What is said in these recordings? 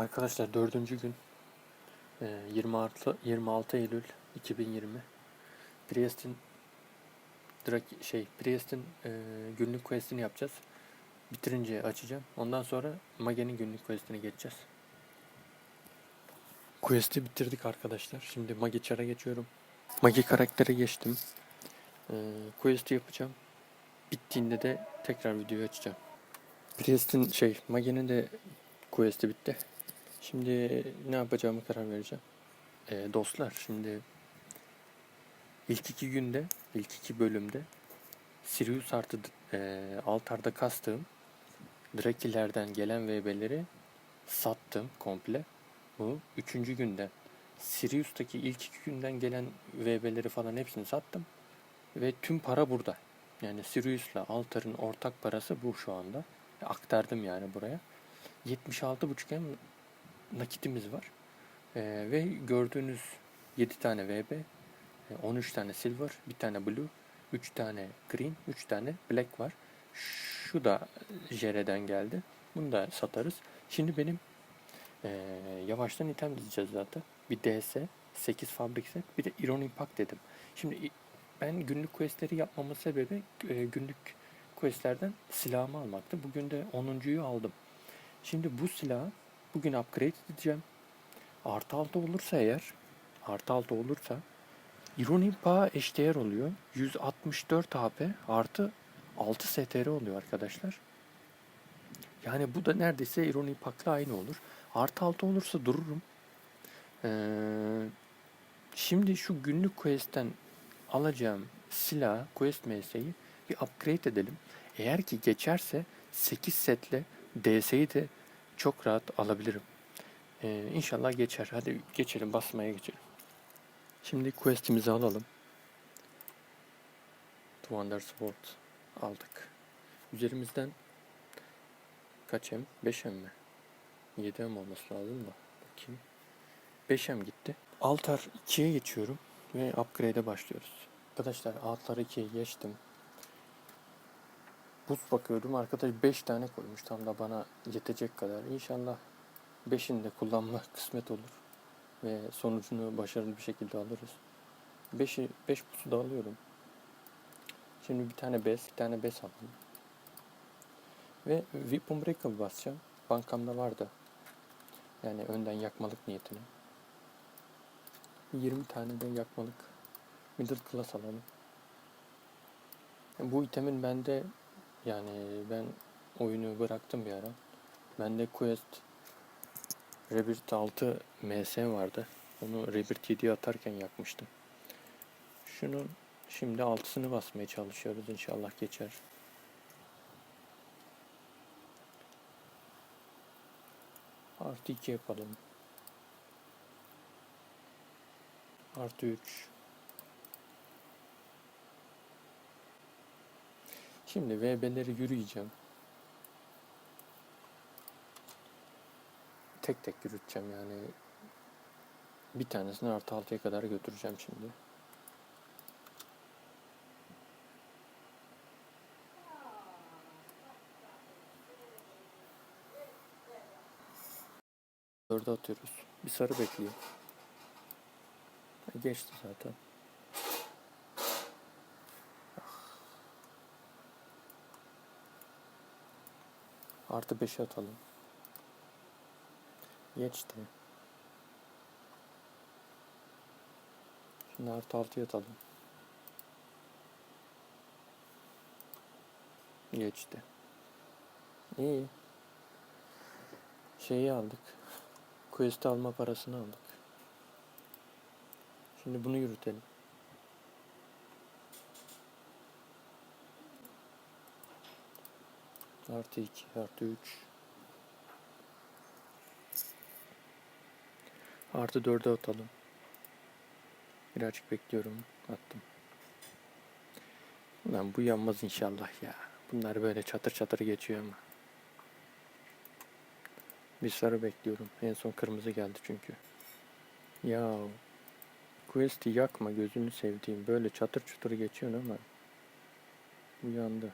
Arkadaşlar dördüncü gün e, 26, 26 Eylül 2020 Priest'in direkt şey Priest'in e, günlük quest'ini yapacağız. Bitirince açacağım. Ondan sonra Mage'nin günlük quest'ine geçeceğiz. Quest'i bitirdik arkadaşlar. Şimdi Mage çara geçiyorum. Mage karaktere geçtim. E, quest'i yapacağım. Bittiğinde de tekrar videoyu açacağım. Priest'in şey Mage'nin de quest'i bitti. Şimdi ne yapacağımı karar vereceğim. Ee, dostlar şimdi ilk iki günde, ilk iki bölümde Sirius artı e, altarda kastığım Drakilerden gelen VB'leri sattım komple. Bu üçüncü günden. Sirius'taki ilk iki günden gelen VB'leri falan hepsini sattım. Ve tüm para burada. Yani Sirius'la Altar'ın ortak parası bu şu anda. Aktardım yani buraya. 76.5 hem nakitimiz var. Ee, ve gördüğünüz 7 tane VB, e, 13 tane silver, bir tane blue, 3 tane green, 3 tane black var. Şu da Jere'den geldi. Bunu da satarız. Şimdi benim e, yavaştan item dizeceğiz zaten. Bir DS, 8 fabrik set, bir de Iron Impact dedim. Şimdi ben günlük questleri yapmamın sebebi e, günlük questlerden silahımı almaktı. Bugün de 10.yu aldım. Şimdi bu silahı bugün upgrade edeceğim. Artı 6 olursa eğer, artı 6 olursa Ironin Pa'a eşdeğer oluyor. 164 HP artı 6 STR oluyor arkadaşlar. Yani bu da neredeyse Ironin Pak'la aynı olur. Artı 6 olursa dururum. Ee, şimdi şu günlük quest'ten alacağım silah, quest MS'yi bir upgrade edelim. Eğer ki geçerse 8 setle DS'yi de çok rahat alabilirim. Ee, inşallah geçer. Hadi geçelim basmaya geçelim. Şimdi quest'imizi alalım. Wonder Sword aldık. Üzerimizden kaç M? 5 M mi? 7 M olması lazım da. Bakayım. 5 M gitti. Altar 2'ye geçiyorum ve upgrade'e başlıyoruz. Arkadaşlar Altar 2'ye geçtim. Buz bakıyordum. Arkadaş 5 tane koymuş. Tam da bana yetecek kadar. İnşallah 5'ini de kullanmak kısmet olur. Ve sonucunu başarılı bir şekilde alırız. 5'i 5 pusu da alıyorum. Şimdi bir tane bez, bir tane bez aldım. Ve Weapon Breaker basacağım. Bankamda vardı. Yani önden yakmalık niyetine. 20 tane de yakmalık middle class alalım. Bu itemin bende yani ben oyunu bıraktım bir ara. Bende Quest Rebirth 6 MS vardı. Onu Rebirth 7'ye atarken yakmıştım. Şunun şimdi altısını basmaya çalışıyoruz. İnşallah geçer. Artı 2 yapalım. Artı 3. Şimdi VB'leri yürüyeceğim. Tek tek yürüteceğim yani. Bir tanesini artı 6'ya kadar götüreceğim şimdi. Dörde atıyoruz. Bir sarı bekliyor. Geçti zaten. Artı 5'e atalım. Geçti. Şimdi artı 6'ya atalım. Geçti. İyi. Şeyi aldık. Quest alma parasını aldık. Şimdi bunu yürütelim. Artı 2, artı 3. Artı 4'e atalım. Birazcık bekliyorum. Attım. Lan bu yanmaz inşallah ya. Bunlar böyle çatır çatır geçiyor ama. Bir sarı bekliyorum. En son kırmızı geldi çünkü. Ya Quest'i yakma gözünü sevdiğim. Böyle çatır çutur geçiyorsun ama. Uyandı.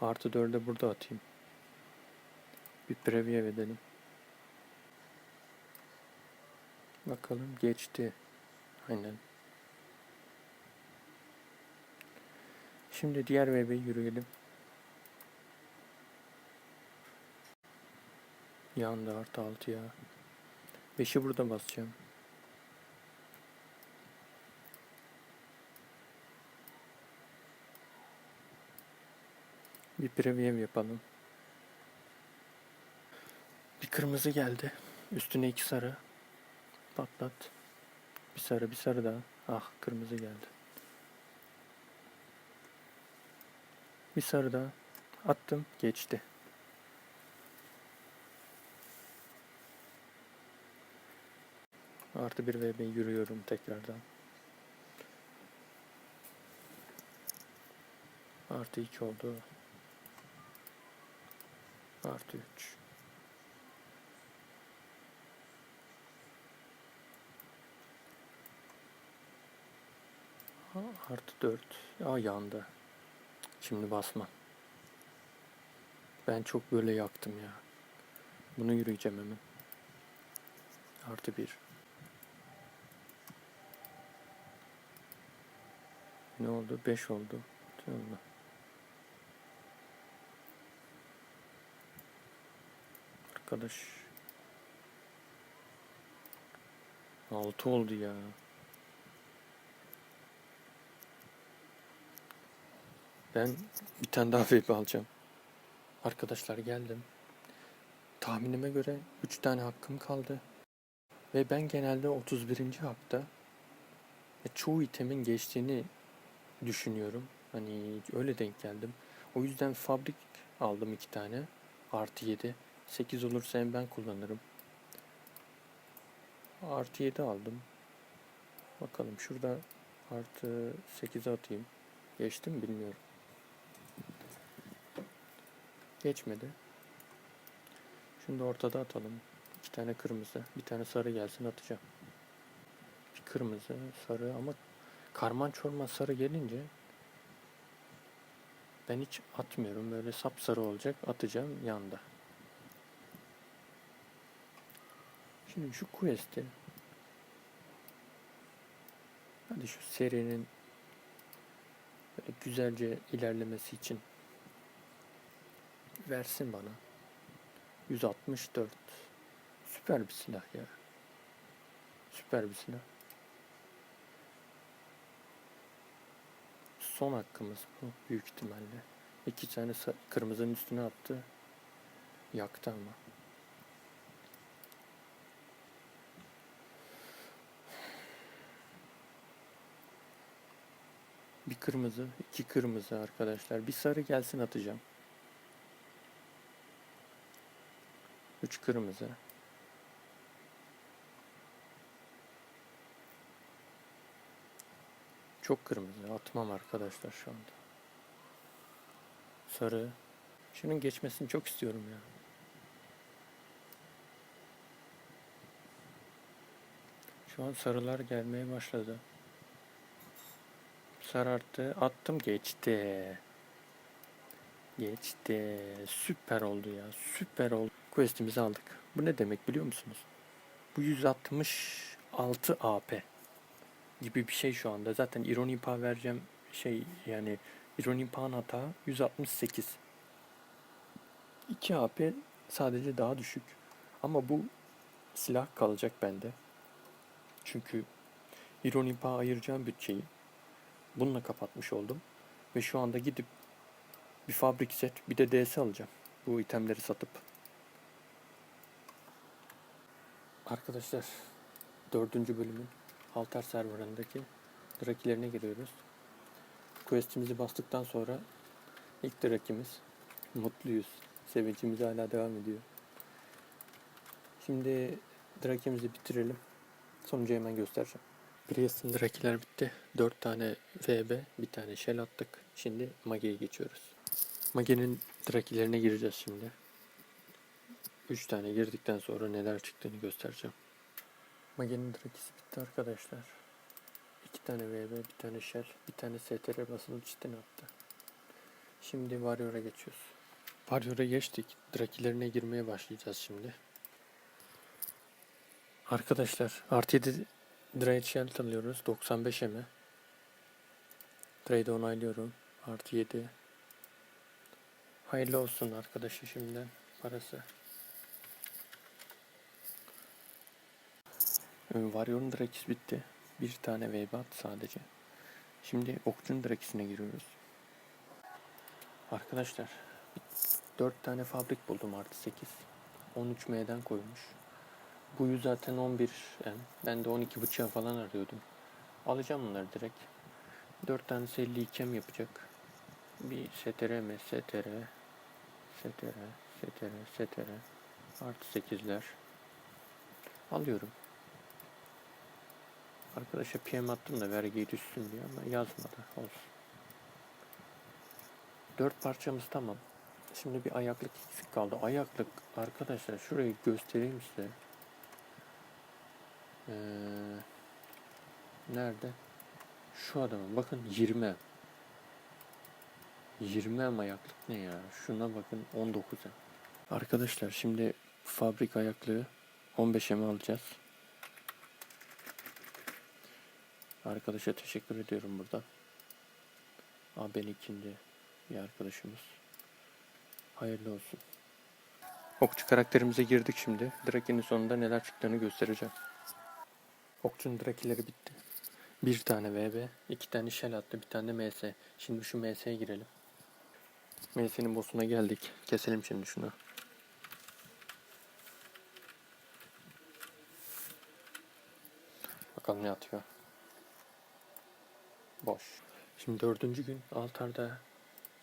Artı 4'e burada atayım. Bir preview edelim. Bakalım geçti. Aynen. Şimdi diğer VB'ye yürüyelim. Yandı artı 6 ya. 5'i burada basacağım. Bir preview yapalım. Bir kırmızı geldi. Üstüne iki sarı. Patlat. Bir sarı bir sarı daha. Ah kırmızı geldi. Bir sarı daha. Attım. Geçti. Artı bir VB yürüyorum tekrardan. Artı 2 oldu. Artı 3. Artı 4. Aa yandı. Şimdi basma. Ben çok böyle yaktım ya. Bunu yürüyeceğim hemen. Artı 1. Ne oldu? 5 oldu. Mı? Arkadaş. 6 oldu ya. Ben bir tane daha vape alacağım. Arkadaşlar geldim. Tahminime göre 3 tane hakkım kaldı. Ve ben genelde 31. hakta e, çoğu itemin geçtiğini düşünüyorum. Hani öyle denk geldim. O yüzden fabrik aldım iki tane. Artı 7. 8 olursa hem ben kullanırım. Artı 7 aldım. Bakalım şurada artı 8'e atayım. Geçti mi bilmiyorum. Geçmedi. Da ortada atalım. İki tane kırmızı. Bir tane sarı gelsin atacağım. Bir kırmızı, sarı ama karman çorman sarı gelince ben hiç atmıyorum. Böyle sapsarı olacak. Atacağım yanda. Şimdi şu quest'i hadi şu serinin böyle güzelce ilerlemesi için versin bana. 164 süper bir silah ya. Süper bir silah. Son hakkımız bu büyük ihtimalle. İki tane kırmızının üstüne attı. Yaktı ama. Bir kırmızı, iki kırmızı arkadaşlar. Bir sarı gelsin atacağım. Üç kırmızı. Çok kırmızı. Atmam arkadaşlar şu anda. Sarı. Şunun geçmesini çok istiyorum ya. Şu an sarılar gelmeye başladı. Sararttı. Attım geçti. Geçti. Süper oldu ya. Süper oldu. Quest'imizi aldık. Bu ne demek biliyor musunuz? Bu 166 AP gibi bir şey şu anda. Zaten ironi pa vereceğim şey yani ironi pa hata 168. 2 AP sadece daha düşük. Ama bu silah kalacak bende. Çünkü ironi pa ayıracağım bütçeyi bununla kapatmış oldum. Ve şu anda gidip bir fabrik set bir de DS alacağım. Bu itemleri satıp. Arkadaşlar dördüncü bölümün Altar serverındaki drakilerine giriyoruz. Quest'imizi bastıktan sonra ilk drakimiz. Mutluyuz. Sevincimiz hala devam ediyor. Şimdi drakimizi bitirelim. Sonucu hemen göstereceğim. Priest'in drakiler bitti. 4 tane VB, bir tane shell attık. Şimdi Mage'ye geçiyoruz. Mage'nin drakilerine gireceğiz şimdi. 3 tane girdikten sonra neler çıktığını göstereceğim. Mage'nin drakisi bitti arkadaşlar. 2 tane VB, bir tane shell, bir tane STR basılı çitin attı. Şimdi Warrior'a geçiyoruz. Warrior'a geçtik. Drakilerine girmeye başlayacağız şimdi. Arkadaşlar artı 7 Dread Shell alıyoruz. 95 eme. Trade'i onaylıyorum. Artı 7. Hayırlı olsun arkadaşı şimdiden parası. Ee, Warrior'un Drakis bitti. Bir tane wave at sadece. Şimdi Okçu'nun Drakis'ine giriyoruz. Arkadaşlar 4 tane fabrik buldum artı 8. 13 M'den koymuş. Buyu zaten 11 M. Ben de 12 bıçağı falan arıyordum. Alacağım bunları direkt. 4 tane 52 M yapacak. Bir STR mi? STR. STR. STR. Artı 8'ler. Alıyorum. Arkadaşa PM attım da vergiyi düşsün diye ama yazmadı. Olsun. Dört parçamız tamam. Şimdi bir ayaklık eksik kaldı. Ayaklık arkadaşlar şurayı göstereyim size. Ee, nerede? Şu adamın bakın 20. 20 em ayaklık ne ya? Şuna bakın 19 em. Arkadaşlar şimdi fabrik ayaklığı 15 em alacağız. Arkadaşa teşekkür ediyorum burada. Abi ikindi bir arkadaşımız. Hayırlı olsun. Okçu karakterimize girdik şimdi. Draki'nin sonunda neler çıktığını göstereceğim. Okçunun Drakileri bitti. Bir tane VB, iki tane Shell attı, bir tane de MS. Şimdi şu MS'ye girelim. MS'nin boss'una geldik. Keselim şimdi şunu. Bakalım ne atıyor. Boş. Şimdi dördüncü gün altarda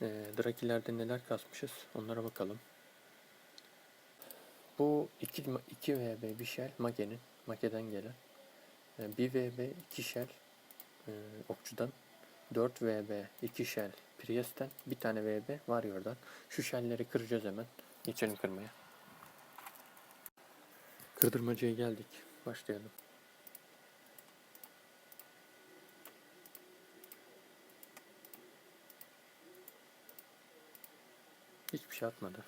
e, Drakilerde neler kasmışız onlara bakalım. Bu 2 2 VB bir shell Mage'nin Mage'den gelen. E, 1 VB 2 shell e, okçudan. 4 VB 2 shell Priest'ten. Bir tane VB Warrior'dan. Şu shellleri kıracağız hemen. Geçelim kırmaya. Kırdırmacıya geldik. Başlayalım. Hiçbir şey atmadı.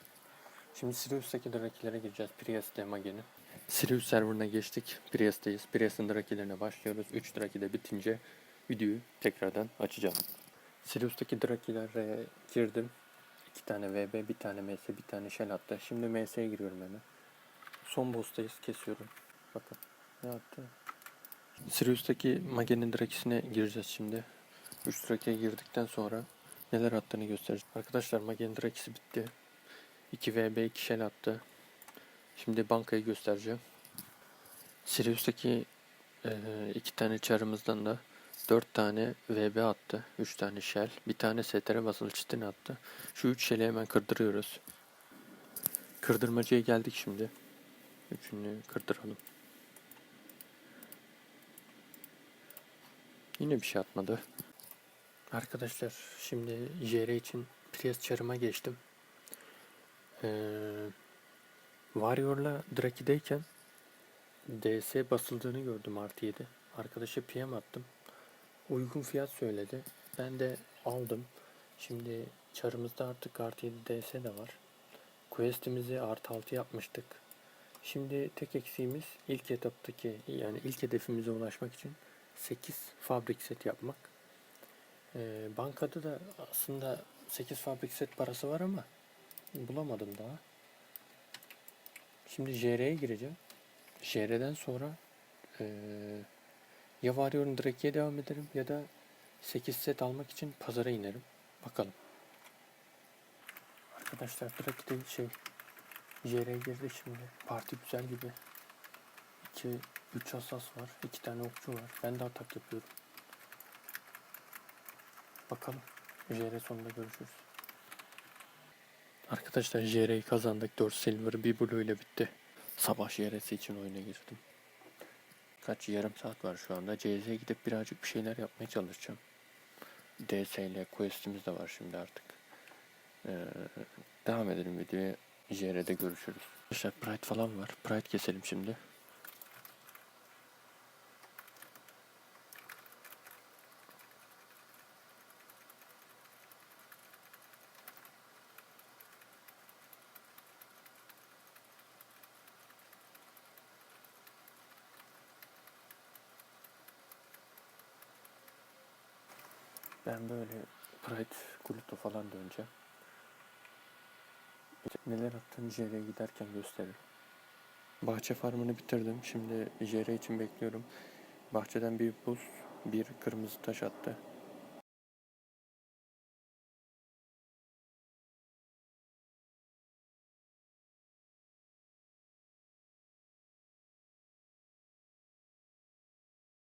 Şimdi Sirius'taki Drakilere gireceğiz. Prius Demagen'in. Sirius serverına geçtik. Prius'tayız. Prius'ın Drakilerine başlıyoruz. 3 Draki de bitince videoyu tekrardan açacağım. Sirius'taki Drakilere girdim. 2 tane VB, bir tane MS, bir tane Shell attı. Şimdi MS'ye giriyorum hemen. Son boss'tayız. Kesiyorum. Bakın. Ne attı? Sirius'taki Magen'in Drakisine gireceğiz şimdi. 3 Draki'ye girdikten sonra neler attığını göstereceğim. Arkadaşlar Magen Drakisi bitti. 2 VB 2 shell attı. Şimdi bankayı göstereceğim. Sirius'taki e, iki tane çarımızdan da 4 tane VB attı. 3 tane shell. Bir tane STR basılı çitini attı. Şu 3 shell'i hemen kırdırıyoruz. Kırdırmacıya geldik şimdi. Üçünü kırdıralım. Yine bir şey atmadı. Arkadaşlar şimdi JR için Prius çarıma geçtim. Ee, Warrior'la Draki'deyken DS basıldığını gördüm artı 7. Arkadaşa PM attım. Uygun fiyat söyledi. Ben de aldım. Şimdi çarımızda artık artı 7 DS de var. Quest'imizi artı 6 yapmıştık. Şimdi tek eksiğimiz ilk etaptaki yani ilk hedefimize ulaşmak için 8 fabrik set yapmak. Ee, bankada da aslında 8 fabrik set parası var ama bulamadım daha. Şimdi JR'ye gireceğim. JR'den sonra ee, ya Warrior'un Drake'ye devam ederim ya da 8 set almak için pazara inerim. Bakalım. Arkadaşlar Drake'de şey JR'ye girdi şimdi. Parti güzel gibi. 2 3 hassas var. 2 tane okçu var. Ben de atak yapıyorum. Bakalım. JR sonunda görüşürüz. Arkadaşlar JR'yi kazandık. 4 silver bir blue ile bitti. Sabah JR'si için oyuna girdim. Kaç yarım saat var şu anda. CZ'ye gidip birazcık bir şeyler yapmaya çalışacağım. DS ile quest'imiz de var şimdi artık. Ee, devam edelim videoya. JR'de görüşürüz. Arkadaşlar Pride falan var. Pride keselim şimdi. Ben böyle Pride Gluto falan döneceğim. Neler attığını JR'ye giderken gösteririm. Bahçe farmını bitirdim. Şimdi JR için bekliyorum. Bahçeden bir buz, bir kırmızı taş attı.